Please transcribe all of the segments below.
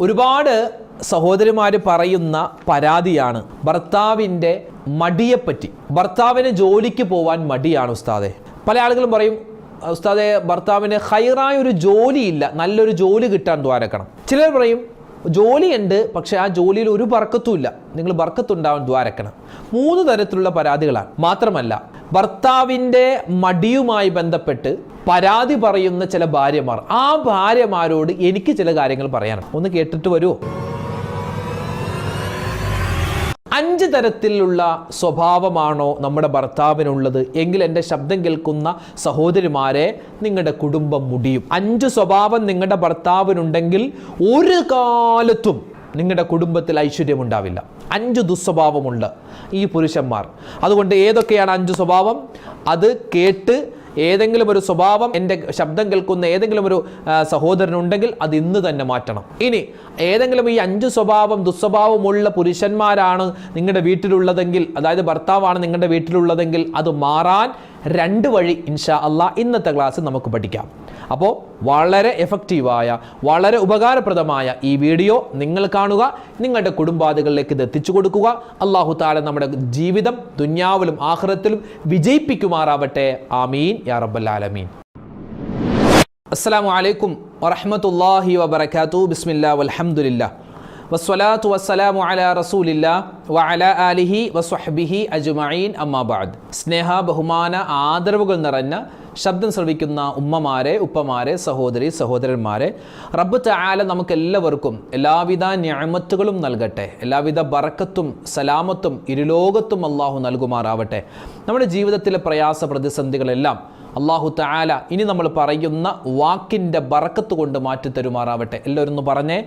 ഒരുപാട് സഹോദരിമാർ പറയുന്ന പരാതിയാണ് ഭർത്താവിന്റെ മടിയെപ്പറ്റി. ഭർത്താവിന് ജോലിക്ക് പോവാൻ മടിയാണ് ഉസ്താദെ. പല ആളുകളും പറയും ഉസ്താദെ ഭർത്താവിന് ഹൈറായ ഒരു ജോലിയില്ല നല്ലൊരു ജോലി കിട്ടാൻ ദ്വാരക്കണം. ചിലർ പറയും ജോലിയുണ്ട് പക്ഷേ ആ ജോലിയിൽ ഒരു ബർക്കത്തുമില്ല. നിങ്ങൾ ബർക്കത്തുണ്ടാവാൻ ദ്വാരക്കണം. മൂന്ന് തരത്തിലുള്ള പരാതികളാണ്. മാത്രമല്ല ഭർത്താവിന്റെ മടിയുമായി ബന്ധപ്പെട്ട് പരാതി പറയുന്ന ചില ഭാര്യമാർ ആ ഭാര്യമാരോട് എനിക്ക് ചില കാര്യങ്ങൾ പറയാനാണ് ഒന്ന് കേട്ടിട്ട് വരുമോ അഞ്ച് തരത്തിലുള്ള സ്വഭാവമാണോ നമ്മുടെ ഭർത്താവിനുള്ളത്? എങ്കിൽ എന്റെ ശബ്ദം കേൾക്കുന്ന സഹോദരിമാരെ നിങ്ങളുടെ കുടുംബം മുടിയും. അഞ്ച് സ്വഭാവം നിങ്ങളുടെ ഭർത്താവിനുണ്ടെങ്കിൽ ഒരു കാലത്തും നിങ്ങളുടെ കുടുംബത്തിൽ ഐശ്വര്യം ഉണ്ടാവില്ല അഞ്ച് ദുസ്വഭാവമുണ്ട് ഈ പുരുഷന്മാർ. അതുകൊണ്ട് ഏതൊക്കെയാണ് അഞ്ച് സ്വഭാവം? അത് കേട്ട് ഏതെങ്കിലും ഒരു സ്വഭാവം എന്റെ ശബ്ദം കേൾക്കുന്ന ഏതെങ്കിലും ഒരു സഹോദരനുണ്ടെങ്കിൽ അത് ഇന്ന് തന്നെ മാറ്റണം. ഇനി ഏതെങ്കിലും ഈ അഞ്ച് സ്വഭാവം ദുസ്വഭാവമുള്ള പുരുഷന്മാരാണ് നിങ്ങളുടെ വീട്ടിലുള്ളതെങ്കിൽ അതായത് ഭർത്താവാണ് നിങ്ങളുടെ വീട്ടിലുള്ളതെങ്കിൽ അത് മാറാൻ രണ്ട് വഴി ഇൻഷാ അള്ളാ ഇന്നത്തെ ക്ലാസ് നമുക്ക് പഠിക്കാം. അപ്പോൾ വളരെ എഫക്റ്റീവായ വളരെ ഉപകാരപ്രദമായ ഈ വീഡിയോ നിങ്ങൾ കാണുക നിങ്ങളുടെ കുടുംബാദികളിലേക്ക് ഇത് എത്തിച്ചു കൊടുക്കുക. അള്ളാഹു താല നമ്മുടെ ജീവിതം ദുന്യാവിലും ആഹ്റത്തിലും വിജയിപ്പിക്കുമാറാവട്ടെ. ആമീൻ. യാ റബ്ബൽ ആലമീൻ. അസ്സലാമു അലൈക്കും വറഹ്മത്തുള്ളാഹി വബറകാതു ബിസ്മില്ലാ വൽഹംദുലില്ലാ. വസ്വലാത്തു വസ്സലാമു അലാ റസൂലില്ലാ വഅല ആലിഹി വസ്വഹബിഹി അജ്മഈൻ. അമ്മാബാദ് സ്നേഹ ബഹുമാന ആദരവുകൾ നിറഞ്ഞ ശബ്ദം ശ്രവിക്കുന്ന ഉമ്മമാരെ ഉപ്പമാരെ സഹോദരി സഹോദരന്മാരെ റബ്ബ് തആല നമുക്ക് എല്ലാവർക്കും എല്ലാവിധ ഞാമത്തുകളും നൽകട്ടെ. എല്ലാവിധ ബറക്കത്തും സലാമത്തും ഇരുലോകത്തും അള്ളാഹു നൽകുമാറാവട്ടെ. നമ്മുടെ ജീവിതത്തിലെ പ്രയാസ പ്രതിസന്ധികളെല്ലാം അള്ളാഹു താല ഇനി നമ്മൾ പറയുന്ന വാക്കിന്റെ ബറക്കത്ത് കൊണ്ട് മാറ്റി തരുമാറാവട്ടെ എല്ലാവരും ഒന്ന് പറഞ്ഞേ.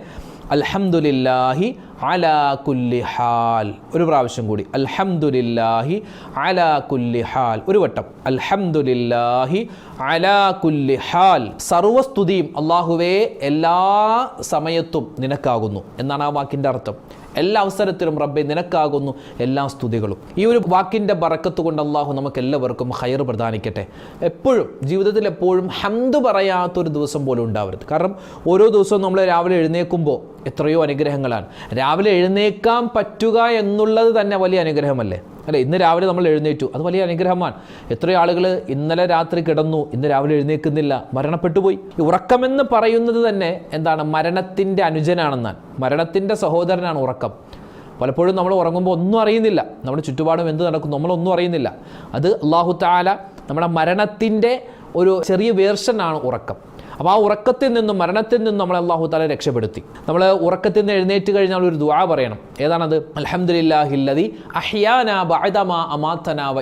അൽഹംദുലില്ലാഹി അലാ കുല്ലി ഹാൽ. ഒരു പ്രാവശ്യം കൂടി. അൽഹംദുലില്ലാഹി അലാ കുല്ലി ഹാൽ. ഒരു വട്ടം. അൽഹംദുലില്ലാഹി അലാ കുല്ലി ഹാൽ. സർവസ്തുതിയും അള്ളാഹുവേ എല്ലാ സമയത്തും നിനക്കാകുന്നു. എന്നാണ് ആ വാക്കിന്റെ അർത്ഥം. എല്ലാ അവസരത്തിലും റബ്ബെ നിനക്കാകുന്നു എല്ലാ സ്തുതികളും. ഈ ഒരു വാക്കിന്റെ ബറക്കത്ത് കൊണ്ട് അള്ളാഹു നമുക്ക് എല്ലാവർക്കും ഹയർ പ്രദാനിക്കട്ടെ. എപ്പോഴും ജീവിതത്തിൽ എപ്പോഴും ഹന്ത് പറയാത്തൊരു ദിവസം പോലും ഉണ്ടാവരുത്. കാരണം ഓരോ ദിവസവും നമ്മൾ രാവിലെ എഴുന്നേൽക്കുമ്പോൾ എത്രയോ അനുഗ്രഹങ്ങളാണ്. രാവിലെ എഴുന്നേക്കാൻ പറ്റുക എന്നുള്ളത് തന്നെ വലിയ അനുഗ്രഹമല്ലേ? അല്ലേ ഇന്ന് രാവിലെ നമ്മൾ എഴുന്നേറ്റു. അത് വലിയ അനുഗ്രഹമാണ്. എത്ര ആളുകൾ ഇന്നലെ രാത്രി കിടന്നു ഇന്ന് രാവിലെ എഴുന്നേൽക്കുന്നില്ല. മരണപ്പെട്ടു പോയി. ഉറക്കമെന്ന് പറയുന്നത് തന്നെ എന്താണ്? മരണത്തിന്റെ അനുജനാണെന്നാണ്. മരണത്തിന്റെ സഹോദരനാണ് ഉറക്കം. പലപ്പോഴും നമ്മൾ ഉറങ്ങുമ്പോൾ ഒന്നും അറിയുന്നില്ല. നമ്മുടെ ചുറ്റുപാടും എന്ത് നടക്കുന്നു നമ്മളൊന്നും അറിയുന്നില്ല. അത് അള്ളാഹു താല നമ്മുടെ മരണത്തിന്റെ ഒരു ചെറിയ വേർഷനാണ് ഉറക്കം. അപ്പോൾ ആ ഉറക്കത്തിൽ നിന്നും മരണത്തിൽ നിന്നും നമ്മളെ അള്ളാഹു താല രക്ഷപ്പെടുത്തി. നമ്മൾ ഉറക്കത്തിൽ നിന്ന് എഴുന്നേറ്റ് കഴിഞ്ഞാൽ ഒരു ദുആ പറയണം. ഏതാണത്? അൽഹംദുലില്ലാഹില്ലതി അഹ്യാന ബഅദമാ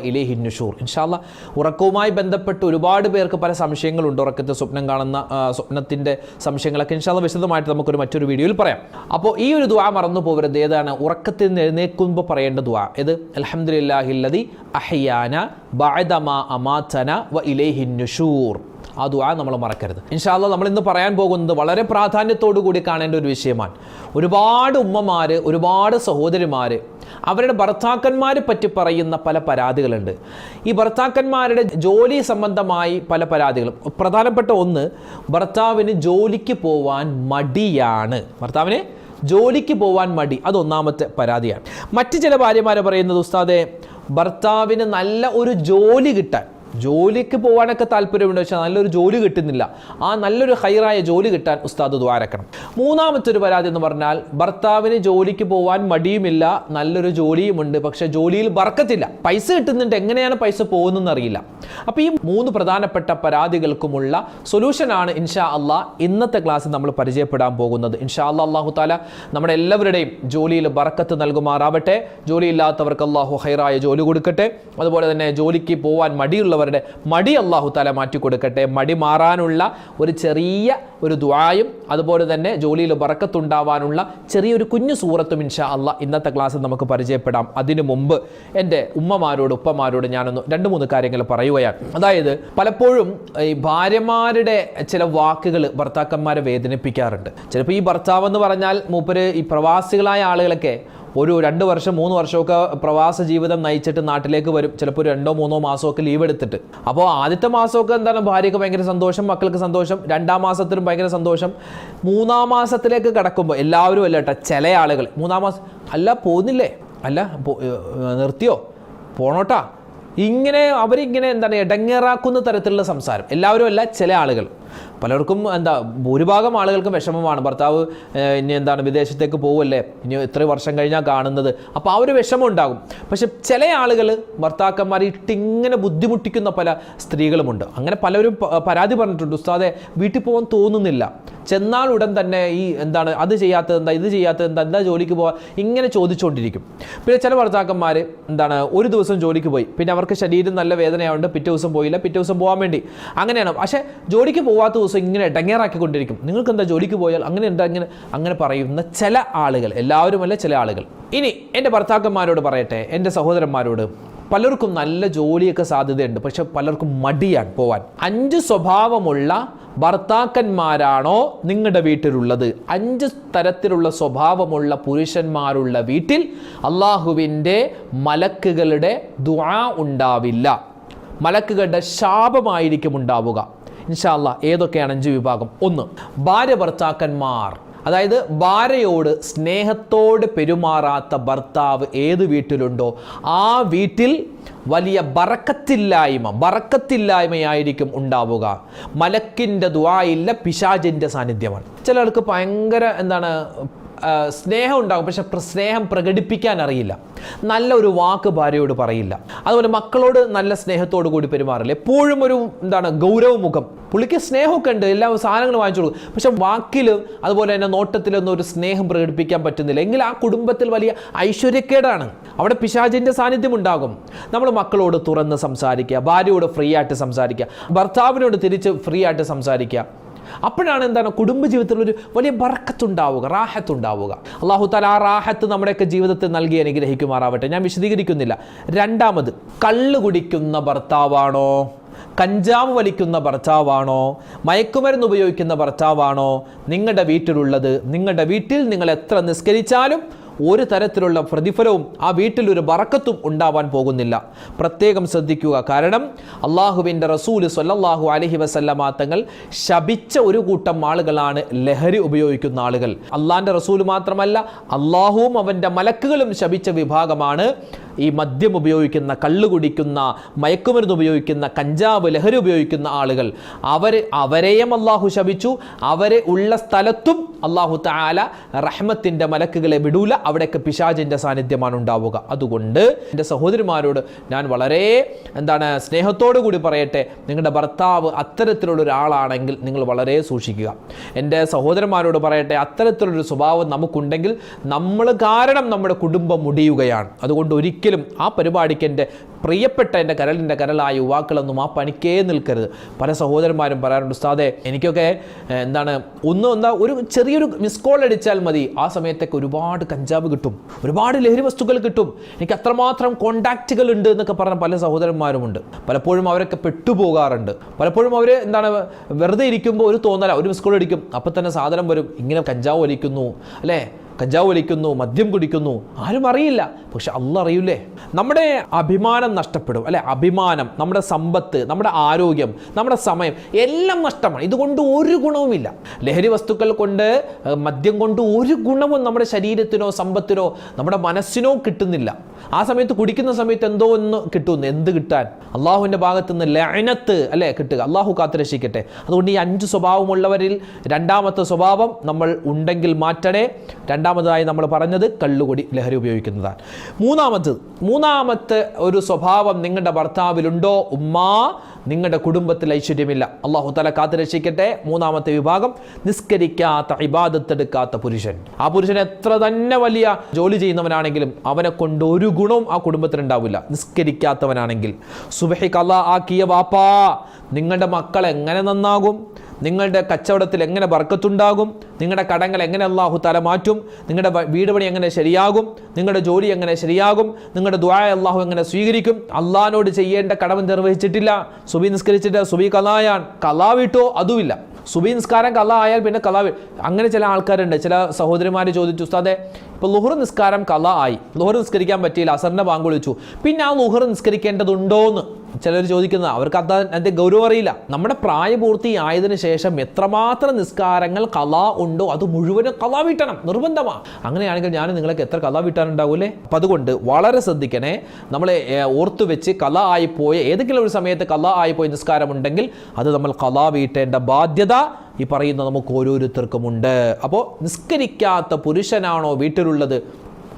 ഇലൈഹി നുഷൂർ. ഇൻഷാല്ല ഉറക്കവുമായി ബന്ധപ്പെട്ട് ഒരുപാട് പേർക്ക് പല സംശയങ്ങളുണ്ട് ഉറക്കത്തെ സ്വപ്നം കാണുന്ന സ്വപ്നത്തിന്റെ സംശയങ്ങളൊക്കെ. ഇൻഷാല്ല വിശദമായിട്ട് നമുക്കൊരു മറ്റൊരു വീഡിയോയിൽ പറയാം. അപ്പോൾ ഈ ഒരു ദുആ മറന്നു പോകരുത് ഏതാണ്? ഉറക്കത്തിൽ നിന്ന് എഴുന്നേൽക്കുമ്പോൾ പറയേണ്ട ദുആ. ഇത് അൽഹംദുലില്ലാഹില്ലതി അഹ്യാന ബഅദമാ അമാതന വ ഇലേഹി നുഷൂർ. ആ ദുആ നമ്മൾ മറക്കരുത്. ഇൻഷാല്ല നമ്മൾ ഇന്ന് പറയാൻ പോകുന്നത് വളരെ പ്രാധാന്യത്തോടു കൂടി കാണേണ്ട ഒരു വിഷയമാണ്. ഒരുപാട് ഉമ്മമാർ ഒരുപാട് സഹോദരിമാർ അവരുടെ ഭർത്താക്കന്മാരെ പറ്റി പറയുന്ന പല പരാതികളുണ്ട്. ഈ ഭർത്താക്കന്മാരുടെ ജോലി സംബന്ധമായി പല പരാതികളും. പ്രധാനപ്പെട്ട ഒന്ന് ഭർത്താവിന് ജോലിക്ക് പോവാൻ മടിയാണ്. ഭർത്താവിന് ജോലിക്ക് പോവാൻ മടി. അതൊന്നാമത്തെ പരാതിയാണ്. മറ്റ് ചില ഭാര്യമാരെ പറയുന്നത് ഉസ്താദെ ഭർത്താവിന് നല്ല ഒരു ജോലി കിട്ടാൻ ജോലിക്ക് പോകാനൊക്കെ താല്പര്യമുണ്ട് പക്ഷേ നല്ലൊരു ജോലി കിട്ടുന്നില്ല. ആ നല്ലൊരു ഹൈറായ ജോലി കിട്ടാൻ ഉസ്താദ് ദ്വാരക്കണം മൂന്നാമത്തെ ഒരു പരാതി എന്ന് പറഞ്ഞാൽ ഭർത്താവിന് ജോലിക്ക് പോകാൻ മടിയുമില്ല നല്ലൊരു ജോലിയുമുണ്ട് പക്ഷെ ജോലിയിൽ ബർക്കത്തില്ല. പൈസ കിട്ടുന്നുണ്ട് എങ്ങനെയാണ് പൈസ പോകുന്നതെന്ന് അറിയില്ല. അപ്പോൾ ഈ മൂന്ന് പ്രധാനപ്പെട്ട പരാതികൾക്കുമുള്ള സൊല്യൂഷനാണ് ഇൻഷാ അള്ളാ ഇന്നത്തെ ക്ലാസ്സിൽ നമ്മൾ പരിചയപ്പെടാൻ പോകുന്നത്. ഇൻഷാ അല്ലാ അള്ളാഹു താല നമ്മുടെ എല്ലാവരുടെയും ജോലിയിൽ ബർക്കത്ത് നൽകുമാറാവട്ടെ. ജോലിയില്ലാത്തവർക്ക് അള്ളാഹു ഹൈറായ ജോലി കൊടുക്കട്ടെ. അതുപോലെ തന്നെ ജോലിക്ക് പോവാൻ മടിയുള്ളവരുടെ മടി അള്ളാഹു താല മാറ്റി കൊടുക്കട്ടെ. മടി മാറാനുള്ള ഒരു ചെറിയ ഒരു ദ്വായും അതുപോലെ തന്നെ ജോലിയിൽ വറക്കത്തുണ്ടാവാനുള്ള ചെറിയൊരു കുഞ്ഞു സൂറത്തും ഇൻഷാ അള്ളാ ഇന്നത്തെ ക്ലാസ്സിൽ നമുക്ക് പരിചയപ്പെടാം. അതിനു മുമ്പ് എന്റെ ഉമ്മമാരോട് ഉപ്പമാരോട് ഞാനൊന്ന് രണ്ട് മൂന്ന് കാര്യങ്ങൾ പറയുകയാണ്. അതായത് പലപ്പോഴും ഈ ഭാര്യമാരുടെ ചില വാക്കുകൾ ഭർത്താക്കന്മാരെ വേദനിപ്പിക്കാറുണ്ട്. ചിലപ്പോൾ ഈ ഭർത്താവ് എന്ന് പറഞ്ഞാൽ മൂപ്പര് ഈ പ്രവാസികളായ ആളുകളൊക്കെ ഒരു രണ്ട് വർഷം മൂന്ന് വർഷമൊക്കെ പ്രവാസ ജീവിതം നയിച്ചിട്ട് നാട്ടിലേക്ക് വരും. ചിലപ്പോൾ രണ്ടോ മൂന്നോ മാസമൊക്കെ ലീവ് എടുത്തിട്ട്. അപ്പോൾ ആദ്യത്തെ മാസമൊക്കെ എന്താണ്? ഭാര്യയ്ക്ക് ഭയങ്കര സന്തോഷം മക്കൾക്ക് സന്തോഷം. രണ്ടാം മാസത്തിലും ഭയങ്കര സന്തോഷം. മൂന്നാം മാസത്തിലേക്ക് കടക്കുമ്പോൾ എല്ലാവരും അല്ല കേട്ടോ ചില ആളുകൾ. മൂന്നാം മാസം അല്ല പോകുന്നില്ലേ അല്ല നിർത്തിയോ? പോണോട്ടാ. ഇങ്ങനെ അവരിങ്ങനെ എന്താണ്? ഇടങ്ങേറാക്കുന്ന തരത്തിലുള്ള സംസാരം. എല്ലാവരും അല്ല ചില ആളുകൾ. പലർക്കും എന്താ ഭൂരിഭാഗം ആളുകൾക്കും വിഷമമാണ്. ഭർത്താവ് ഇനി എന്താണ് വിദേശത്തേക്ക് പോവല്ലേ? ഇനി ഇത്ര വർഷം കഴിഞ്ഞാൽ കാണുന്നത്. അപ്പോൾ ആ ഒരു വിഷമം ഉണ്ടാകും പക്ഷെ ചില ആളുകൾ ഭർത്താക്കന്മാരെ ഇട്ടിങ്ങനെ ബുദ്ധിമുട്ടിക്കുന്ന പല സ്ത്രീകളുമുണ്ട്. അങ്ങനെ പലരും പരാതി പറഞ്ഞിട്ടുണ്ട് ഉസ്താദെ വീട്ടിൽ പോകാൻ തോന്നുന്നില്ല. ചെന്നാൽ ഉടൻ തന്നെ ഈ എന്താണ് അത് ചെയ്യാത്തത് എന്താ ഇത് ചെയ്യാത്തത് എന്താ എന്താ ജോലിക്ക് പോവാ? ഇങ്ങനെ ചോദിച്ചുകൊണ്ടിരിക്കും പിന്നെ ചില ഭർത്താക്കന്മാർ എന്താണ് ഒരു ദിവസം ജോലിക്ക് പോയി. പിന്നെ അവർക്ക് ശരീരം നല്ല വേദനയാവുണ്ട് പിറ്റേ ദിവസം പോയില്ല പിറ്റേ ദിവസം പോകാൻ വേണ്ടി. അങ്ങനെയാണ്. പക്ഷേ ജോലിക്ക് പോവാത്ത ദിവസം ഇങ്ങനെ ഇടങ്ങേറാക്കിക്കൊണ്ടിരിക്കും. നിങ്ങൾക്ക് എന്താ ജോലിക്ക് പോയാൽ അങ്ങനെ എന്താ ഇങ്ങനെ അങ്ങനെ പറയുന്ന ചില ആളുകൾ എല്ലാവരുമല്ല ചില ആളുകൾ. ഇനി എന്റെ ഭർത്താക്കന്മാരോട് പറയട്ടെ എന്റെ സഹോദരന്മാരോട്. പലർക്കും നല്ല ജോലിയൊക്കെ സാധ്യതയുണ്ട് പക്ഷെ പലർക്കും മടിയാണ് പോവാൻ. അഞ്ച് സ്വഭാവമുള്ള ഭർത്താക്കന്മാരാണോ നിങ്ങളുടെ വീട്ടിലുള്ളത്? അഞ്ച് തരത്തിലുള്ള സ്വഭാവമുള്ള പുരുഷന്മാരുള്ള വീട്ടിൽ അള്ളാഹുവിന്റെ മലക്കുകളുടെ ദുആ ഉണ്ടാവില്ല. മലക്കുകളുടെ ശാപമായിരിക്കും ഉണ്ടാവുക. ഇൻഷാല്ല ഏതൊക്കെയാണ് അഞ്ച് വിഭാഗം? ഒന്ന് ഭാര്യ ഭർത്താക്കന്മാർ. അതായത് ഭാര്യയോട് സ്നേഹത്തോട് പെരുമാറാത്ത ഭർത്താവ് ഏത് വീട്ടിലുണ്ടോ ആ വീട്ടിൽ വലിയ ബറക്കത്തില്ലായ്മ ബറക്കത്തില്ലായ്മയായിരിക്കും ഉണ്ടാവുക. മലക്കിന്റെ ദ്വായില്ല പിശാജിന്റെ സാന്നിധ്യമാണ്. ചിലർക്ക് ഭയങ്കര എന്താണ് സ്നേഹം ഉണ്ടാകും പക്ഷെ സ്നേഹം പ്രകടിപ്പിക്കാൻ അറിയില്ല. നല്ല ഒരു വാക്ക് ഭാര്യയോട് പറയില്ല. അതുപോലെ മക്കളോട് നല്ല സ്നേഹത്തോടു കൂടി പെരുമാറില്ല. എപ്പോഴും ഒരു എന്താണ് ഗൗരവമുഖം. പുള്ളിക്ക് സ്നേഹമൊക്കെ ഉണ്ട്. എല്ലാ സാധനങ്ങളും വാങ്ങിച്ചു കൊടുക്കും. പക്ഷെ വാക്കിലും അതുപോലെ തന്നെ നോട്ടത്തിലൊന്നും ഒരു സ്നേഹം പ്രകടിപ്പിക്കാൻ പറ്റുന്നില്ല. എങ്കിൽ ആ കുടുംബത്തിൽ വലിയ ഐശ്വര്യക്കേടാണ്. അവിടെ പിശാചിന്റെ സാന്നിധ്യം ഉണ്ടാകും. നമ്മൾ മക്കളോട് തുറന്ന് സംസാരിക്കുക. ഭാര്യയോട് ഫ്രീ ആയിട്ട് സംസാരിക്കുക. ഭർത്താവിനോട് തിരിച്ച് ഫ്രീ ആയിട്ട് സംസാരിക്കുക. അപ്പോഴാണ് എന്താണ് കുടുംബജീവിതത്തിൽ ഒരു വലിയ ബർക്കത്തുണ്ടാവുക റാഹത്തുണ്ടാവുക. അള്ളാഹു താല ആ റാഹത്ത് നമ്മുടെയൊക്കെ ജീവിതത്തിൽ നൽകി അനുഗ്രഹിക്കുമാറാവട്ടെ. ഞാൻ വിശദീകരിക്കുന്നില്ല. രണ്ടാമത് കള്ള് കുടിക്കുന്ന ഭർത്താവാണോ? കഞ്ചാവ് വലിക്കുന്ന ഭർത്താവാണോ? മയക്കുമരുന്ന് ഉപയോഗിക്കുന്ന ഭർത്താവാണോ? നിങ്ങളുടെ വീട്ടിലുള്ളത് നിങ്ങളുടെ വീട്ടിൽ നിങ്ങൾ എത്ര നിസ്കരിച്ചാലും ഒരു തരത്തിലുള്ള പ്രതിഫലവും ആ വീട്ടിൽ ഒരു ബറക്കത്തും ഉണ്ടാവാൻ പോകുന്നില്ല. പ്രത്യേകം ശ്രദ്ധിക്കുക. കാരണം അള്ളാഹുവിന്റെ റസൂൽ സൊല്ലാഹു അലഹി വസല്ലമ തങ്ങൾ ശപിച്ച ഒരു കൂട്ടം ആളുകളാണ് ലഹരി ഉപയോഗിക്കുന്ന ആളുകൾ. അള്ളാഹിന്റെ റസൂൽ മാത്രമല്ല അള്ളാഹുവും അവന്റെ മലക്കുകളും ശപിച്ച വിഭാഗമാണ് ഈ മദ്യം ഉപയോഗിക്കുന്ന കള്ള് കുടിക്കുന്ന മയക്കുമരുന്ന് ഉപയോഗിക്കുന്ന കഞ്ചാവ് ലഹരി ഉപയോഗിക്കുന്ന ആളുകൾ. അവർ അവരെയും അള്ളാഹു ശപിച്ചു. അവരെ ഉള്ള സ്ഥലത്തും അള്ളാഹു താല റഹ്മത്തിന്റെ മലക്കുകളെ വിടൂല. അവിടെയൊക്കെ പിശാചിന്റെ സാന്നിധ്യമാണ് ഉണ്ടാവുക. അതുകൊണ്ട് എന്റെ സഹോദരിമാരോട് ഞാൻ വളരെ എന്താണ് സ്നേഹത്തോടു കൂടി പറയട്ടെ. നിങ്ങളുടെ ഭർത്താവ് അത്തരത്തിലുള്ള ഒരാളാണെങ്കിൽ നിങ്ങൾ വളരെ സൂക്ഷിക്കുക. എന്റെ സഹോദരന്മാരോട് പറയട്ടെ അത്തരത്തിലുള്ളൊരു സ്വഭാവം നമുക്കുണ്ടെങ്കിൽ നമ്മൾ കാരണം നമ്മുടെ കുടുംബം മുടിയുകയാണ്. അതുകൊണ്ട് ഒരിക്കലും ആ പരിപാടിക്ക് എന്റെ പ്രിയപ്പെട്ട എന്റെ കരളിന്റെ കരളായ യുവാക്കളൊന്നും ആ പണിക്കേ നിൽക്കരുത്. പല സഹോദരന്മാരും പറയാറുണ്ട് ഉസ്താദെ എനിക്കൊക്കെ എന്താണ് ഒന്നും എന്താ ഒരു ചെറിയൊരു മിസ് കോൾ അടിച്ചാൽ മതി. ആ സമയത്തൊക്കെ ഒരുപാട് കഞ്ചാവ് കിട്ടും. ഒരുപാട് ലഹരി വസ്തുക്കൾ കിട്ടും. എനിക്ക് അത്രമാത്രം കോണ്ടാക്റ്റുകൾ ഉണ്ട് എന്നൊക്കെ പറഞ്ഞ പല സഹോദരന്മാരുമുണ്ട്. പലപ്പോഴും അവരൊക്കെ പെട്ടുപോകാറുണ്ട്. പലപ്പോഴും അവർ എന്താണ് വെറുതെ ഇരിക്കുമ്പോൾ ഒരു തോന്നല ഒരു മിസ് കോൾ അടിക്കും. അപ്പം തന്നെ സാധനം വരും. ഇങ്ങനെ കഞ്ചാവ് വലിക്കുന്നു. അല്ലേ? കഞ്ചാവ് വലിക്കുന്നു മദ്യം കുടിക്കുന്നു ആരും അറിയില്ല. പക്ഷെ അല്ല അറിയില്ലേ നമ്മുടെ അഭിമാനം നഷ്ടപ്പെടും അല്ലെ? അഭിമാനം നമ്മുടെ സമ്പത്ത് നമ്മുടെ ആരോഗ്യം നമ്മുടെ സമയം എല്ലാം നഷ്ടമാണ്. ഇതുകൊണ്ട് ഒരു ഗുണവുമില്ല. ലഹരി വസ്തുക്കൾ കൊണ്ട് മദ്യം കൊണ്ട് ഒരു ഗുണവും നമ്മുടെ ശരീരത്തിനോ സമ്പത്തിനോ നമ്മുടെ മനസ്സിനോ കിട്ടുന്നില്ല. ആ സമയത്ത് കുടിക്കുന്ന സമയത്ത് എന്തോ ഒന്ന് കിട്ടുന്നു. എന്ത് കിട്ടാൻ? അള്ളാഹുവിന്റെ ഭാഗത്ത് നിന്ന് ലഅനത്ത് അല്ലേ കിട്ടുക. അള്ളാഹു കാത്തുരക്ഷിക്കട്ടെ. അതുകൊണ്ട് ഈ അഞ്ച് സ്വഭാവമുള്ളവരിൽ രണ്ടാമത്തെ സ്വഭാവം നമ്മൾ ഉണ്ടെങ്കിൽ മാറ്റണേ. രണ്ടാമതായി നമ്മൾ പറഞ്ഞത് കള്ളുകൊടി ലഹരി ഉപയോഗിക്കുന്നതാണ്. മൂന്നാമത്തത് മൂന്നാമത്തെ ഒരു സ്വഭാവം നിങ്ങളുടെ ഭർത്താവിലുണ്ടോ? ഉമ്മ നിങ്ങളുടെ കുടുംബത്തിൽ ഐശ്വര്യമില്ല. അള്ളാഹു തല കാത്തുരക്ഷിക്കട്ടെ മൂന്നാമത്തെ വിഭാഗം നിസ്കരിക്കാത്ത ഇബാദത്തെടുക്കാത്ത പുരുഷൻ. ആ പുരുഷൻ എത്ര തന്നെ വലിയ ജോലി ചെയ്യുന്നവനാണെങ്കിലും അവനെ കൊണ്ട് ഒരു ഗുണവും ആ കുടുംബത്തിൽ ഉണ്ടാവില്ല. നിസ്കരിക്കാത്തവനാണെങ്കിൽ. സുബഹി അള്ളാഹ് ആക്കിയ വാപ്പാ നിങ്ങളുടെ മക്കൾ എങ്ങനെ നന്നാകും? നിങ്ങളുടെ കച്ചവടത്തിൽ എങ്ങനെ ബർക്കത്തുണ്ടാകും? നിങ്ങളുടെ കടങ്ങൾ എങ്ങനെ അള്ളാഹു തല മാറ്റും? നിങ്ങളുടെ വീട് പണി എങ്ങനെ ശരിയാകും? നിങ്ങളുടെ ജോലി എങ്ങനെ ശരിയാകും? നിങ്ങളുടെ ദ്വായ അള്ളാഹു എങ്ങനെ സ്വീകരിക്കും? അള്ളഹാനോട് ചെയ്യേണ്ട കടമ നിർവഹിച്ചിട്ടില്ല. സുബി നിസ്കരിച്ചിട്ട് സുബി കലായാൻ കലാ വിട്ടോ അതുമില്ല. സുബി നിസ്കാരം കല ആയാൽ പിന്നെ കലാവി അങ്ങനെ ചില ആൾക്കാരുണ്ട്. ചില സഹോദരിമാർ ചോദിച്ചു ഉസ്താദെ ഇപ്പോൾ ലുഹർ നിസ്കാരം കല ആയി. ലുഹർ നിസ്കരിക്കാൻ പറ്റിയില്ല അസറിന്റെ ബാങ്ക് വിളിച്ചു പിന്നെ ആ ലുഹർ നിസ്കരിക്കേണ്ടതുണ്ടോ എന്ന് ചിലർ ചോദിക്കുന്നത്. അവർക്ക് അത് അതിന്റെ ഗൗരവം അറിയില്ല. നമ്മുടെ പ്രായപൂർത്തി ആയതിനു ശേഷം എത്രമാത്രം നിസ്കാരങ്ങൾ കല ഉണ്ടോ അത് മുഴുവനും കല വീട്ടണം നിർബന്ധമാണ് അങ്ങനെയാണെങ്കിൽ ഞാൻ നിങ്ങൾക്ക് എത്ര കല വീട്ടാനുണ്ടാവൂലേ? അപ്പം അതുകൊണ്ട് വളരെ ശ്രദ്ധിക്കണേ നമ്മളെ ഓർത്തു വെച്ച് കല ആയിപ്പോയ ഏതെങ്കിലും ഒരു സമയത്ത് കല ആയിപ്പോയ നിസ്കാരമുണ്ടെങ്കിൽ അത് നമ്മൾ കല വീട്ടേണ്ട ബാധ്യത ഈ പറയുന്ന നമുക്ക് ഓരോരുത്തർക്കുമുണ്ട് അപ്പോൾ നിസ്കരിക്കാത്ത പുരുഷനാണോ വീട്ടിലുള്ളത്?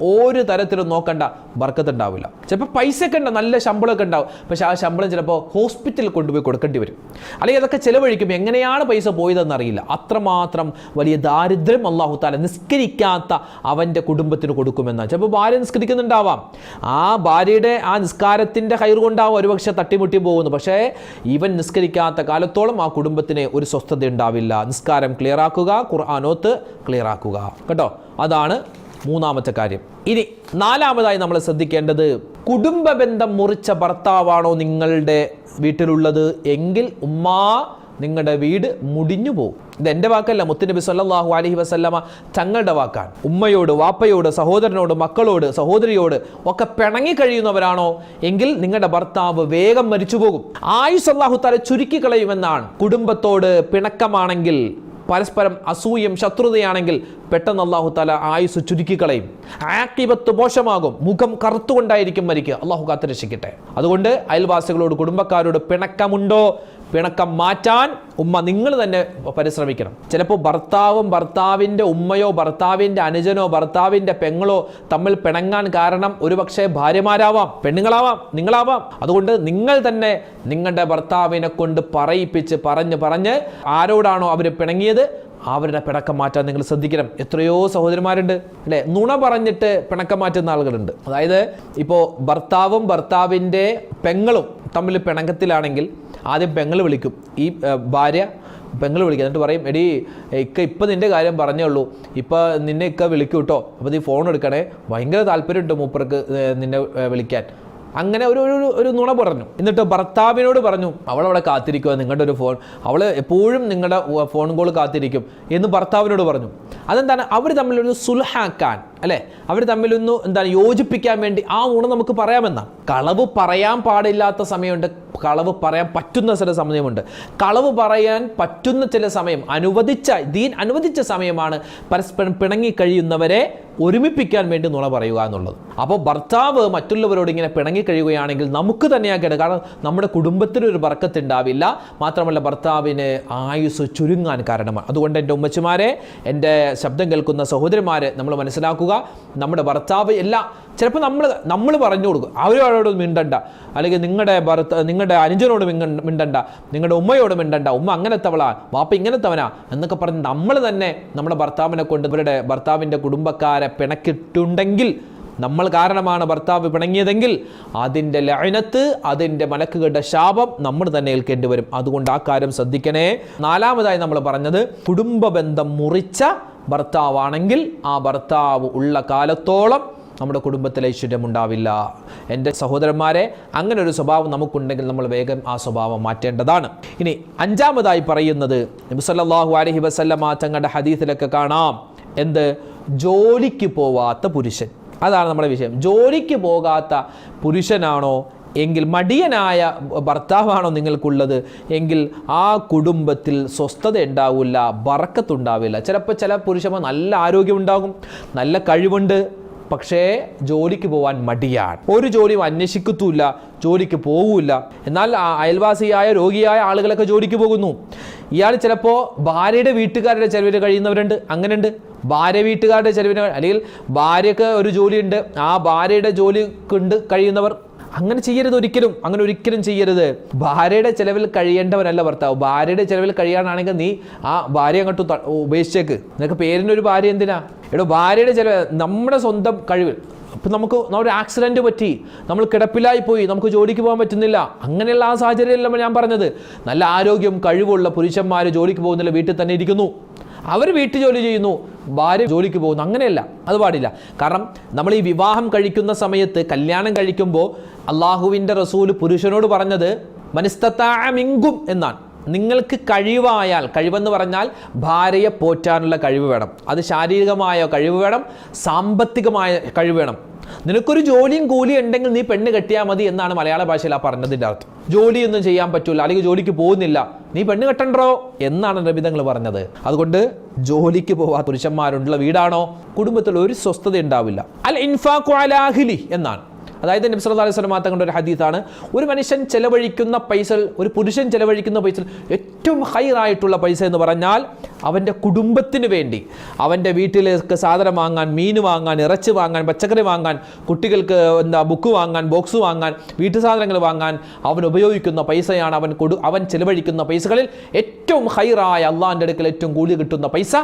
ഒരു തരത്തിലും നോക്കണ്ട ബർക്കത്ത് ഉണ്ടാവില്ല. ചിലപ്പോൾ പൈസ ഒക്കെ ഉണ്ടാവും നല്ല ശമ്പളമൊക്കെ ഉണ്ടാവും. പക്ഷെ ആ ശമ്പളം ചിലപ്പോൾ ഹോസ്പിറ്റലിൽ കൊണ്ടുപോയി കൊടുക്കേണ്ടി വരും. അല്ലെങ്കിൽ അതൊക്കെ ചിലവഴിക്കും എങ്ങനെയാണ് പൈസ പോയതെന്ന് അറിയില്ല. അത്രമാത്രം വലിയ ദാരിദ്ര്യം അള്ളാഹു താല നിസ്കരിക്കാത്ത അവന്റെ കുടുംബത്തിന് കൊടുക്കുമെന്നാണ്. ചിലപ്പോൾ ഭാര്യ നിസ്കരിക്കുന്നുണ്ടാവാം. ആ ഭാര്യയുടെ ആ നിസ്കാരത്തിന്റെ കയറ് കൊണ്ടാവും ഒരുപക്ഷെ തട്ടിമുട്ടി പോകുന്നു പക്ഷേ ഇവൻ നിസ്കരിക്കാത്ത കാലത്തോളം ആ കുടുംബത്തിന് ഒരു സ്വസ്ഥത ഉണ്ടാവില്ല. നിസ്കാരം ക്ലിയർ ആക്കുക ഖുർആാനോത്ത് ക്ലിയർ ആക്കുക. കേട്ടോ? അതാണ് മൂന്നാമത്തെ കാര്യം. ഇനി നാലാമതായി നമ്മൾ ശ്രദ്ധിക്കേണ്ടത് കുടുംബ ബന്ധം മുറിച്ച ഭർത്താവാണോ നിങ്ങളുടെ വീട്ടിലുള്ളത്? എങ്കിൽ ഉമ്മാ നിങ്ങളുടെ വീട് മുടിഞ്ഞു പോകും ഇത് എന്റെ വാക്കല്ല മുത്തുനബി സല്ലാഹു അലഹി വസല്ലമ തങ്ങളുടെ വാക്കാണ്. ഉമ്മയോട് വാപ്പയോട് സഹോദരനോട് മക്കളോട് സഹോദരിയോട് ഒക്കെ പിണങ്ങി കഴിയുന്നവരാണോ? എങ്കിൽ നിങ്ങളുടെ ഭർത്താവ് വേഗം മരിച്ചു പോകും ആയുസ് അള്ളാഹു തല ചുരുക്കി കളയുമെന്നാണ്. കുടുംബത്തോട് പിണക്കമാണെങ്കിൽ പരസ്പരം അസൂയം ശത്രുതയാണെങ്കിൽ പെട്ടെന്ന് അള്ളാഹു താല ആയുസ് ചുരുക്കിക്കളയും. ആക്കിബത്ത് മോശമാകും. മുഖം കറുത്തുകൊണ്ടായിരിക്കും മരിക്കുക. അള്ളാഹു കാത്തുരക്ഷിക്കട്ടെ. അതുകൊണ്ട് അയൽവാസികളോട് കുടുംബക്കാരോട് പിണക്കമുണ്ടോ? പിണക്കം മാറ്റാൻ ഉമ്മ നിങ്ങൾ തന്നെ പരിശ്രമിക്കണം. ചിലപ്പോൾ ഭർത്താവും ഭർത്താവിന്റെ ഉമ്മയോ ഭർത്താവിന്റെ അനുജനോ ഭർത്താവിന്റെ പെങ്ങളോ തമ്മിൽ പിണങ്ങാൻ കാരണം ഒരുപക്ഷെ ഭാര്യമാരാവാം പെണ്ണുങ്ങളാവാം നിങ്ങളാവാം. അതുകൊണ്ട് നിങ്ങൾ തന്നെ നിങ്ങളുടെ ഭർത്താവിനെ കൊണ്ട് പറയിപ്പിച്ച് പറഞ്ഞ് പറഞ്ഞ് ആരോടാണോ അവർ പിണങ്ങിയത് അവരുടെ പിണക്കം മാറ്റാൻ നിങ്ങൾ ശ്രദ്ധിക്കണം. എത്രയോ സഹോദരന്മാരുണ്ട് അല്ലേ? നുണ പറഞ്ഞിട്ട് പിണക്കം മാറ്റുന്ന ആളുകളുണ്ട്. അതായത് ഇപ്പോൾ ഭർത്താവും ഭർത്താവിന്റെ പെങ്ങളും തമ്മിൽ പിണക്കത്തിലാണെങ്കിൽ ആദ്യം പെങ്ങൾ വിളിക്കും. ഈ ഭാര്യ പെങ്ങൾ വിളിക്കും. എന്നിട്ട് പറയും എടീ ഇക്ക ഇപ്പം നിന്റെ കാര്യം പറഞ്ഞേ ഉള്ളൂ. ഇപ്പം നിന്നെ ഇക്ക വിളിക്കും കേട്ടോ അപ്പോൾ നീ ഫോൺ എടുക്കണേ. ഭയങ്കര താല്പര്യമുണ്ട് മൂപ്പർക്ക് നിന്നെ വിളിക്കാൻ. അങ്ങനെ ഒരു ഒരു ഒരു നുണ പറഞ്ഞു. എന്നിട്ട് ഭർത്താവിനോട് പറഞ്ഞു അവൾ അവളെ കാത്തിരിക്കുക നിങ്ങളുടെ ഒരു ഫോൺ അവൾ എപ്പോഴും നിങ്ങളുടെ ഫോൺ കോൾ കാത്തിരിക്കും. എന്ന് ഭർത്താവിനോട് പറഞ്ഞു. അതെന്താണ്? അവർ തമ്മിലൊരു സുൽഹാക്കാൻ. അല്ലേ? അവർ തമ്മിലൊന്ന് എന്താണ് യോജിപ്പിക്കാൻ വേണ്ടി ആ ഊണ് നമുക്ക് പറയാമെന്നാണ് കളവ് പറയാൻ പാടില്ലാത്ത സമയമുണ്ട് കളവ് പറയാൻ പറ്റുന്ന ചില സമയമുണ്ട്. കളവ് പറയാൻ പറ്റുന്ന ചില സമയം അനുവദിച്ച ദീൻ അനുവദിച്ച സമയമാണ് പരസ്പരം പിണങ്ങി കഴിയുന്നവരെ ഒരുമിപ്പിക്കാൻ വേണ്ടി നുണ പറയുക എന്നുള്ളത്. അപ്പോൾ ഭർത്താവ് മറ്റുള്ളവരോട് ഇങ്ങനെ പിണങ്ങി കഴിയുകയാണെങ്കിൽ നമുക്ക് തന്നെയാക്കേണ്ട കാരണം നമ്മുടെ കുടുംബത്തിന് ഒരു ബർക്കത്ത് ഉണ്ടാവില്ല മാത്രമല്ല ഭർത്താവിന് ആയുസ് ചുരുങ്ങാൻ കാരണമാണ്. അതുകൊണ്ട് എന്റെ ഉമ്മച്ചുമാരെ എന്റെ ശബ്ദം കേൾക്കുന്ന സഹോദരിമാരെ നമ്മൾ മനസ്സിലാക്കുക നമ്മുടെ ഭർത്താവ് എല്ലാ ചിലപ്പോൾ നമ്മൾ നമ്മൾ പറഞ്ഞു കൊടുക്കും. അവരോട് മിണ്ടണ്ട. അല്ലെങ്കിൽ നിങ്ങളുടെ ഭർത്ത നിങ്ങളുടെ അനുജനോട് മിണ്ടണ്ട. നിങ്ങളുടെ ഉമ്മയോട് മിണ്ടണ്ട. ഉമ്മ അങ്ങനത്തവളാ വാപ്പ ഇങ്ങനത്തവനാ എന്നൊക്കെ പറഞ്ഞ് നമ്മൾ തന്നെ നമ്മുടെ ഭർത്താവിനെ കൊണ്ട് ഇവരുടെ ഭർത്താവിന്റെ കുടുംബക്കാരെ പിണക്കിട്ടുണ്ടെങ്കിൽ നമ്മൾ കാരണമാണ് ഭർത്താവ് പിണങ്ങിയതെങ്കിൽ അതിന്റെ ലയനത്ത് അതിന്റെ മലക്കുകളുടെ ശാപം നമ്മൾ തന്നെ ഏൽക്കേണ്ടി വരും. അതുകൊണ്ട് ആ കാര്യം ശ്രദ്ധിക്കണേ. നാലാമതായി നമ്മൾ പറഞ്ഞത് കുടുംബ ബന്ധം മുറിച്ച ഭർത്താവാണെങ്കിൽ ആ ഭർത്താവ് ഉള്ള കാലത്തോളം നമ്മുടെ കുടുംബത്തിൽ ഐശ്വര്യം ഉണ്ടാവില്ല. എന്റെ സഹോദരന്മാരെ അങ്ങനെ ഒരു സ്വഭാവം നമുക്കുണ്ടെങ്കിൽ നമ്മൾ വേഗം ആ സ്വഭാവം മാറ്റേണ്ടതാണ്. ഇനി അഞ്ചാമതായി പറയുന്നത് നബി അലഹി അലൈഹി വസല്ലമ തങ്ങളുടെ ഹദീസിലൊക്കെ കാണാം. എന്ത്? ജോലിക്ക് പോവാത്ത പുരുഷൻ. അതാണ് നമ്മുടെ വിഷയം. ജോലിക്ക് പോകാത്ത പുരുഷനാണോ? എങ്കിൽ മടിയനായ ഭർത്താവാണോ നിങ്ങൾക്കുള്ളത്? എങ്കിൽ ആ കുടുംബത്തിൽ സ്വസ്ഥത ഉണ്ടാവില്ല ബറക്കത്തുണ്ടാവില്ല. ചിലപ്പോൾ ചില പുരുഷന്മാർ നല്ല ആരോഗ്യം ഉണ്ടാകും നല്ല കഴിവുണ്ട് പക്ഷേ ജോലിക്ക് പോകാൻ മടിയാണ്. ഒരു ജോലിയും അന്വേഷിക്കത്തുമില്ല ജോലിക്ക് പോകൂല എന്നാൽ അയൽവാസിയായ രോഗിയായ ആളുകളൊക്കെ ജോലിക്ക് പോകുന്നു. ഇയാൾ ചിലപ്പോൾ ഭാര്യയുടെ വീട്ടുകാരുടെ ചെലവിൽ കഴിയുന്നവരുണ്ട്. അങ്ങനെയുണ്ട്. ഭാര്യ വീട്ടുകാരുടെ ചെലവിന് അല്ലെങ്കിൽ ഭാര്യക്ക് ഒരു ജോലിയുണ്ട്. ആ ഭാര്യയുടെ ജോലി കഴിയുന്നവർ. അങ്ങനെ ചെയ്യരുത് ഒരിക്കലും അങ്ങനെ ഒരിക്കലും ചെയ്യരുത്. ഭാര്യയുടെ ചിലവിൽ കഴിയേണ്ടവനല്ല ഭർത്താവ്. ഭാര്യയുടെ ചിലവിൽ കഴിയാനാണെങ്കിൽ നീ ആ ഭാര്യ അങ്ങോട്ട് ഉപേക്ഷിച്ചേക്ക്. നിനക്ക് പേരിന്റെ ഒരു ഭാര്യ എന്തിനാ? എടോ ഭാര്യയുടെ ചെലവ് നമ്മുടെ സ്വന്തം കഴിവിൽ. അപ്പം നമുക്ക് ഒരു ആക്സിഡന്റ് പറ്റി നമ്മൾ കിടപ്പിലായി പോയി നമുക്ക് ജോലിക്ക് പോകാൻ പറ്റുന്നില്ല. അങ്ങനെയുള്ള ആ സാഹചര്യമല്ല ഞാൻ പറഞ്ഞത്. നല്ല ആരോഗ്യം കഴിവുള്ള പുരുഷന്മാർ ജോലിക്ക് പോകുന്നില്ല വീട്ടിൽ തന്നെ ഇരിക്കുന്നു. അവർ വീട്ടു ജോലി ചെയ്യുന്നു ഭാര്യ ജോലിക്ക് പോകുന്നു അങ്ങനെയല്ല. അത് പാടില്ല. കാരണം നമ്മൾ ഈ വിവാഹം കഴിക്കുന്ന സമയത്ത് കല്യാണം കഴിക്കുമ്പോൾ അള്ളാഹുവിന്റെ റസൂൽ പുരുഷനോട് പറഞ്ഞത് മനസ്തത്താമിങ്കും എന്നാണ്. നിങ്ങൾക്ക് കഴിവായാൽ കഴിവെന്ന് പറഞ്ഞാൽ ഭാര്യയെ പോറ്റാനുള്ള കഴിവ് വേണം. അത് ശാരീരികമായ കഴിവ് വേണം സാമ്പത്തികമായ കഴിവ് വേണം. നിനക്കൊരു ജോലിയും കൂലിയും ഉണ്ടെങ്കിൽ നീ പെണ്ണ് കെട്ടിയാൽ മതി എന്നാണ് മലയാള ഭാഷയിൽ ആ പറഞ്ഞതിന്റെ അർത്ഥം. ജോലിയൊന്നും ചെയ്യാൻ പറ്റൂല അല്ലെങ്കിൽ ജോലിക്ക് പോകുന്നില്ല. നീ പെണ്ണ് കെട്ടണ്ടോ? എന്നാണ് നബിതങ്ങൾ പറഞ്ഞത്. അതുകൊണ്ട് ജോലിക്ക് പോവാ പുരുഷന്മാരുള്ള വീടാണോ? കുടുംബത്തിൽ ഒരു സ്വസ്ഥത ഉണ്ടാവില്ല അൽ ഇൻഫാഖു അലാഹിലി എന്നാണ്. അതായത് നബി സല്ലല്ലാഹു അലൈഹി വസല്ലം തങ്ങളുടെ ഒരു ഹദീസാണ്. ഒരു മനുഷ്യൻ ചെലവഴിക്കുന്ന പൈസ ഒരു പുരുഷൻ ചെലവഴിക്കുന്ന പൈസ ഏറ്റവും ഹൈറായിട്ടുള്ള പൈസ എന്ന് പറഞ്ഞാൽ അവന്റെ കുടുംബത്തിന് വേണ്ടി. അവന്റെ വീട്ടിലേക്ക് സാധനം വാങ്ങാൻ മീൻ വാങ്ങാൻ ഇറച്ചി വാങ്ങാൻ പച്ചക്കറി വാങ്ങാൻ കുട്ടികൾക്ക് എന്താ ബുക്ക് വാങ്ങാൻ ബോക്സ് വാങ്ങാൻ വീട്ടു സാധനങ്ങൾ വാങ്ങാൻ അവൻ ഉപയോഗിക്കുന്ന പൈസയാണ് അവൻ കൊടു അവൻ ചെലവഴിക്കുന്ന പൈസകളിൽ ഏറ്റവും ഹൈറായ അള്ളാഹിന്റെ അടുക്കൽ ഏറ്റവും കൂടുതൽ കിട്ടുന്ന പൈസ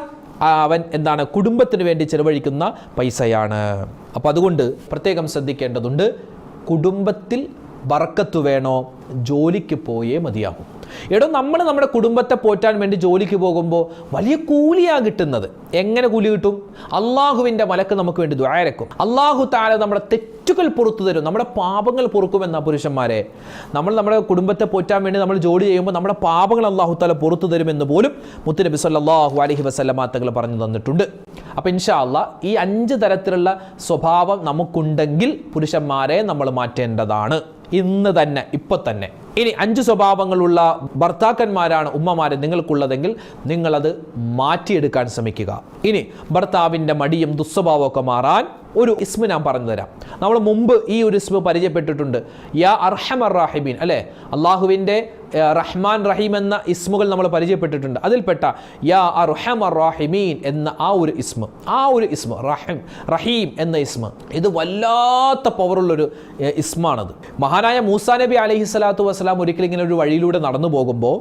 അവൻ എന്താണ് കുടുംബത്തിന് വേണ്ടി ചെലവഴിക്കുന്ന പൈസയാണ്. അപ്പോൾ അതുകൊണ്ട് പ്രത്യേകം ശ്രദ്ധിക്കേണ്ടതുണ്ട് കുടുംബത്തിൽ ബർക്കത്ത് വേണോ? ജോലിക്ക് പോയേ മതിയാകും. എടോ നമ്മൾ നമ്മുടെ കുടുംബത്തെ പോറ്റാൻ വേണ്ടി ജോലിക്ക് പോകുമ്പോൾ വലിയ കൂലിയാണ് കിട്ടുന്നത്. എങ്ങനെ കൂലി കിട്ടും? അള്ളാഹുവിന്റെ മലക്ക് നമുക്ക് വേണ്ടി ദ്വാരക്കും അള്ളാഹു താല നമ്മുടെ തെറ്റുകൾ പുറത്തു തരും. നമ്മുടെ പാപങ്ങൾ പൊറുക്കുമെന്ന പുരുഷന്മാരെ. നമ്മൾ നമ്മുടെ കുടുംബത്തെ പോറ്റാൻ വേണ്ടി നമ്മൾ ജോലി ചെയ്യുമ്പോൾ നമ്മുടെ പാപങ്ങൾ അള്ളാഹു താല പുറത്തു തരുമെന്ന് പോലും മുത്തുനബി സല്ലല്ലാഹു അലൈഹി വസല്ലമാത്തകൾ പറഞ്ഞു തന്നിട്ടുണ്ട്. അപ്പോൾ ഇൻഷാ അള്ളാ ഈ അഞ്ച് തരത്തിലുള്ള സ്വഭാവം നമുക്കുണ്ടെങ്കിൽ പുരുഷന്മാരെ നമ്മൾ മാറ്റേണ്ടതാണ്. ഇന്ന് തന്നെ ഇപ്പൊ തന്നെ. ഇനി അഞ്ച് സ്വഭാവങ്ങളുള്ള ഭർത്താക്കന്മാരാണ് ഉമ്മമാരെ നിങ്ങൾക്കുള്ളതെങ്കിൽ നിങ്ങളത് മാറ്റിയെടുക്കാൻ ശ്രമിക്കുക. ഇനി ഭർത്താവിന്റെ മടിയും ദുസ്വഭാവമൊക്കെ മാറാൻ ഒരു ഇസ്മ ഞാൻ പറഞ്ഞു തരാം നമ്മൾ മുമ്പ് ഈ ഒരു ഇസ്മ പരിചയപ്പെട്ടിട്ടുണ്ട്. യാ അർഹമർ റാഹിബീൻ. അല്ലേ? അള്ളാഹുവിന്റെ റഹ്മാൻ റഹീം എന്ന ഇസ്മുകൾ നമ്മൾ പരിചയപ്പെട്ടിട്ടുണ്ട്. അതിൽപ്പെട്ട യാ അർഹമർ റാഹിമീൻ എന്ന ആ ഒരു ഇസ്മ ആ ഒരു ഇസ്മ റഹിം റഹീം എന്ന ഇസ്മ ഇത് വല്ലാത്ത പവറുള്ളൊരു ഇസ്മാണത്. മഹാനായ മൂസാ നബി അലഹി സ്വലാത്തു വസ്സലാം ഒരിക്കലും ഇങ്ങനെ ഒരു വഴിയിലൂടെ നടന്നു പോകുമ്പോൾ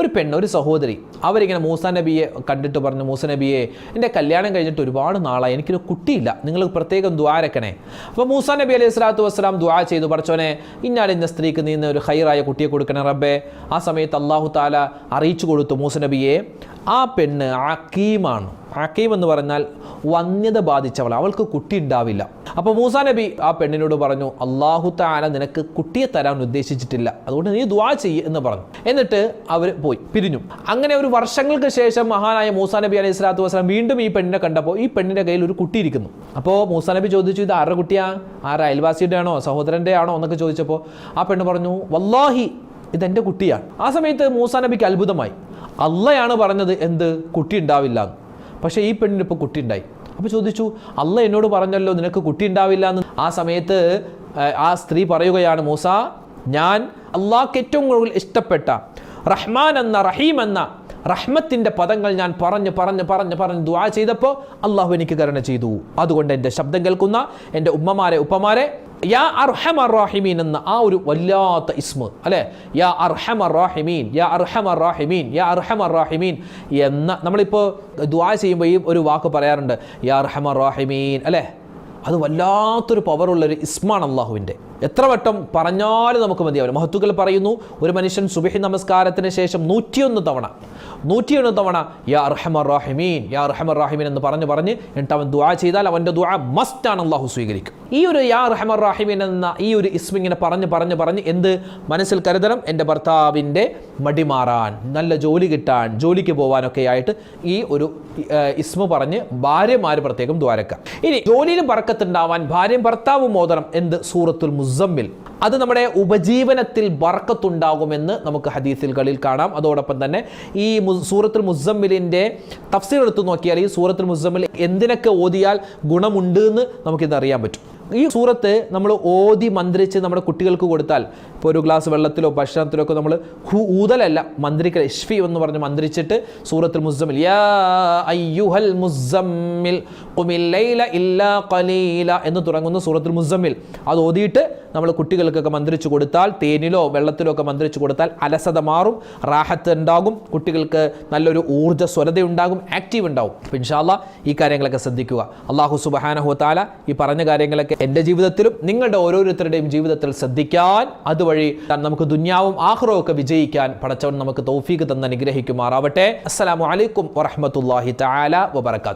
ഒരു പെണ്ണ് ഒരു സഹോദരി അവരിങ്ങനെ മൂസാ നബിയെ കണ്ടിട്ട് പറഞ്ഞു മൂസ നബിയെ എന്റെ കല്യാണം കഴിഞ്ഞിട്ട് ഒരുപാട് നാളായി എനിക്കൊരു കുട്ടിയില്ല നിങ്ങൾ പ്രത്യേകം ദ്വാരക്കണേ അപ്പോൾ മൂസാ നബി അലൈഹി സ്വലാത്തു വസ്സലാം ദ്വാ ചെയ്തു പറച്ചോനെ ഇന്നാലിന്ന സ്ത്രീക്ക് നീ ഇന്ന് ഒരു ഹൈറായ കുട്ടിയെ കൊടുക്കണേ റബ്ബേ ആ സമയത്ത് അള്ളാഹു താല അറിയിച്ചു കൊടുത്തു മൂസ നബിയെ ആ പെണ്ണ് അക്കീമാണ് അക്കീം എന്ന് പറഞ്ഞാൽ വന്യത ബാധിച്ചവൾ അവൾക്ക് കുട്ടി ഉണ്ടാവില്ല. അപ്പോൾ മൂസ നബി ആ പെണ്ണിനോട് പറഞ്ഞു അള്ളാഹു താല നിനക്ക് കുട്ടിയെ തരാൻ ഉദ്ദേശിച്ചിട്ടില്ല അതുകൊണ്ട് നീ ദുആ ചെയ്യ എന്ന് പറഞ്ഞു. എന്നിട്ട് അവർ പോയി പിരിഞ്ഞു. അങ്ങനെ ഒരു വർഷങ്ങൾക്ക് ശേഷം മഹാനായ മൂസ നബി അലൈഹി സ്വലാത്തു വസ്ലാം വീണ്ടും ഈ പെണ്ണിനെ കണ്ടപ്പോൾ ഈ പെണ്ണിന്റെ കയ്യിൽ ഒരു കുട്ടി ഇരിക്കുന്നു. അപ്പോൾ മൂസ നബി ചോദിച്ചു ഇത് ആരുടെ കുട്ടിയാ? ആരുടെ അയൽവാസിയുടെ ആണോ സഹോദരന്റെ ആണോ എന്നൊക്കെ ചോദിച്ചപ്പോൾ ആ പെണ്ണ് പറഞ്ഞു വല്ലാഹി ഇതെന്റെ കുട്ടിയാണ് ആ സമയത്ത് മൂസാ നബിക്ക് അത്ഭുതമായി. അള്ളയാണ് പറഞ്ഞത് എന്ത്? കുട്ടി ഉണ്ടാവില്ല. പക്ഷേ ഈ പെണ്ണിന് ഇപ്പോൾ കുട്ടി ഉണ്ടായി. അപ്പോൾ ചോദിച്ചു അല്ല എന്നോട് പറഞ്ഞല്ലോ നിനക്ക് കുട്ടി ഉണ്ടാവില്ല എന്ന്? ആ സമയത്ത് ആ, ആ സ്ത്രീ പറയുകയാണ് മൂസ ഞാൻ അള്ളാഹ്ക്ക് ഏറ്റവും കൂടുതൽ ഇഷ്ടപ്പെട്ട റഹ്മാൻ എന്ന റഹീം എന്ന റഹ്മത്തിന്റെ പദങ്ങൾ ഞാൻ പറഞ്ഞ് പറഞ്ഞ് പറഞ്ഞ് പറഞ്ഞ് ദുആ ചെയ്തപ്പോൾ അള്ളാഹു എനിക്ക് കരുണ ചെയ്തു. അതുകൊണ്ട് എന്റെ ശബ്ദം കേൾക്കുന്ന എന്റെ ഉമ്മമാരെ ഉപ്പമാരെ യാ അർഹമർ റാഹിമീൻ എന്ന ആ ഒരു വല്ലാത്ത ഇസ്മ അല്ലേ? യാ അർഹമർ റാഹിമീൻ യാ അർഹമർ റാഹിമീൻ യാ അർഹമർ റാഹിമീൻ എന്ന നമ്മളിപ്പോൾ ദുആ ചെയ്യുമ്പോൾ ഈ ഒരു വാക്ക് പറയാറുണ്ട് യാ അർഹമർ റാഹിമീൻ അല്ലേ? അത് വല്ലാത്തൊരു പവറുള്ളൊരു ഇസ്മാണ് അള്ളാഹുവിന്റെ എത്ര വട്ടം പറഞ്ഞാലും നമുക്ക് മതിയാവില്ല. മഹത്തുക്കൾ പറയുന്നു ഒരു മനുഷ്യൻ സുബഹി നമസ്കാരത്തിന് ശേഷം നൂറ്റിയൊന്ന് തവണ നൂറ്റിയൊന്ന് തവണ യാ അർഹമർ റാഹിമീൻ യാ അർഹമർ റാഹിമീൻ എന്ന് പറഞ്ഞ് പറഞ്ഞ് എന്നിട്ട് അവൻ ദുആ ചെയ്താൽ അവന്റെ ദുആ മസ്റ്റാണ് അള്ളാഹു സ്വീകരിക്കും. ഈ ഒരു യാ റഹ്മർ റാഹിമിൻ എന്ന ഈ ഒരു ഇസ്മ ഇങ്ങനെ പറഞ്ഞ് പറഞ്ഞ് പറഞ്ഞ് എന്ത്? മനസ്സിൽ കരുതണം എന്റെ ഭർത്താവിന്റെ മടി മാറാൻ നല്ല ജോലി കിട്ടാൻ ജോലിക്ക് പോകാനൊക്കെ ആയിട്ട് ഈ ഒരു ഇസ്മ പറഞ്ഞ് ഭാര്യമാർ പ്രത്യേകം ദ്വാരക്ക. ഇനി ജോലിയിലും ബർക്കത്തുണ്ടാവാൻ ഭാര്യയും ഭർത്താവും മോദനം എന്ത്? സൂറത്തുൽ മുസമ്മിൽ. അത് നമ്മുടെ ഉപജീവനത്തിൽ ബർക്കത്തുണ്ടാകുമെന്ന് നമുക്ക് ഹദീസുകളിൽ കാണാം. അതോടൊപ്പം തന്നെ ഈ സൂറത്തുൽ മുസമ്മിലിന്റെ തഫ്സീർ എടുത്തു നോക്കിയാൽ ഈ സൂറത്തുൽ മുസമ്മിൽ എന്തിനൊക്കെ ഓതിയാൽ ഗുണമുണ്ട് എന്ന് നമുക്കിത് അറിയാൻ പറ്റും. ഈ സൂറത്ത് നമ്മൾ ഓതി മന്ത്രിച്ച് നമ്മുടെ കുട്ടികൾക്ക് കൊടുത്താൽ ഇപ്പോൾ ഒരു ഗ്ലാസ് വെള്ളത്തിലോ ഭക്ഷണത്തിലോ ഒക്കെ നമ്മൾ ഹു ഊതലല്ല മന്ത്രിക്കൽ ഇഷ്ഫി എന്ന് പറഞ്ഞ് മന്ത്രിച്ചിട്ട് സൂറത്തിൽ മുസ്സമിൽ യാ അയ്യുഹൽ മുസ്സമ്മിൽ ഖുമിൽ ലൈല ഇല്ലാ ഖലീല എന്ന് തുടങ്ങുന്ന സൂറത്തിൽ മുസ്സമ്മിൽ. അത് ഓതിയിട്ട് നമ്മൾ കുട്ടികൾക്കൊക്കെ മന്ത്രിച്ചു കൊടുത്താൽ തേനിലോ വെള്ളത്തിലോ ഒക്കെ മന്ത്രിച്ചു കൊടുത്താൽ അലസത മാറും റാഹത്ത് ഉണ്ടാകും കുട്ടികൾക്ക് നല്ലൊരു ഊർജസ്വലത ഉണ്ടാകും ആക്റ്റീവ് ഉണ്ടാകും അപ്പം ഇൻഷാല്ല ഈ കാര്യങ്ങളൊക്കെ ശ്രദ്ധിക്കുക. അള്ളാഹു സുബഹാനഹു താല ഈ പറഞ്ഞ കാര്യങ്ങളൊക്കെ എന്റെ ജീവിതത്തിലും നിങ്ങളുടെ ഓരോരുത്തരുടെയും ജീവിതത്തിൽ ശ്രദ്ധിക്കാൻ അതുവഴി നമുക്ക് ദുന്യാവും ആഹ്റവും ഒക്കെ വിജയിക്കാൻ പടച്ചവൻ നമുക്ക് തൗഫീക്ക് തന്ന് അനുഗ്രഹിക്കുമാറാവട്ടെ. അസ്സലാമു അലൈക്കും വറഹ്മത്തുള്ളാഹി തആല വബറകാതുഹു.